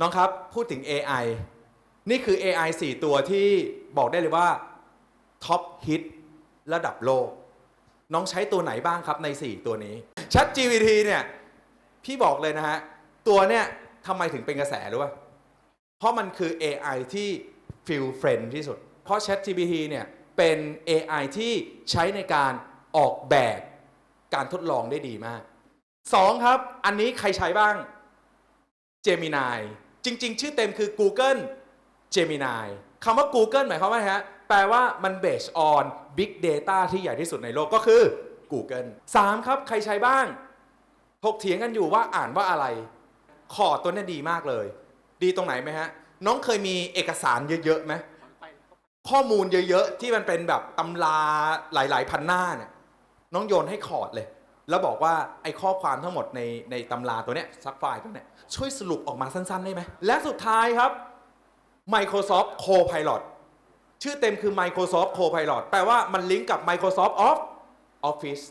น้องครับพูดถึง AI นี่คือ AI 4 ตัวที่บอกได้เลยว่าท็อปฮิตระดับโลก น้องใช้ตัวไหนบ้างครับใน 4 ตัวนี้ Chat GPT เนี่ย พี่บอกเลยนะฮะ ตัวเนี่ยทำไมถึงเป็นกระแสรู้ป่ะเพราะมันคือ AI ที่ feel friend ที่สุด เพราะ Chat GPT เนี่ย เป็น AI ที่ใช้ในการออกแบบการทดลองได้ดีมาก 2 ครับ อันนี้ใครใช้บ้าง Gemini จริง ๆ ชื่อเต็มคือ Google Gemini คำว่า Google หมายความว่าไงฮะ แปลว่ามัน based on big data ที่ใหญ่ที่สุดในโลกก็คือ Google 3 ครับ ใครใช้บ้าง ถกเถียงกันอยู่ว่าอ่านว่าอะไรคอดตัวนี้ดีมากเลย ดีตรงไหนไหมฮะ น้องเคยมีเอกสารเยอะๆไหมข้อมูลเยอะๆ ที่มันเป็นแบบตำราหลาย ๆ พันหน้าเนี่ยน้องโยนให้คอร์ดเลย แล้วบอกว่าไอ้ข้อความทั้งหมดในในตำราตัวเนี้ยซับไฟล์ตัวเนี้ยช่วยสรุปออกมาสั้นๆได้ไหม และสุดท้ายครับ Microsoft Copilot ชื่อเต็มคือ Microsoft Copilot แปลว่ามันลิงก์กับ Microsoft of Office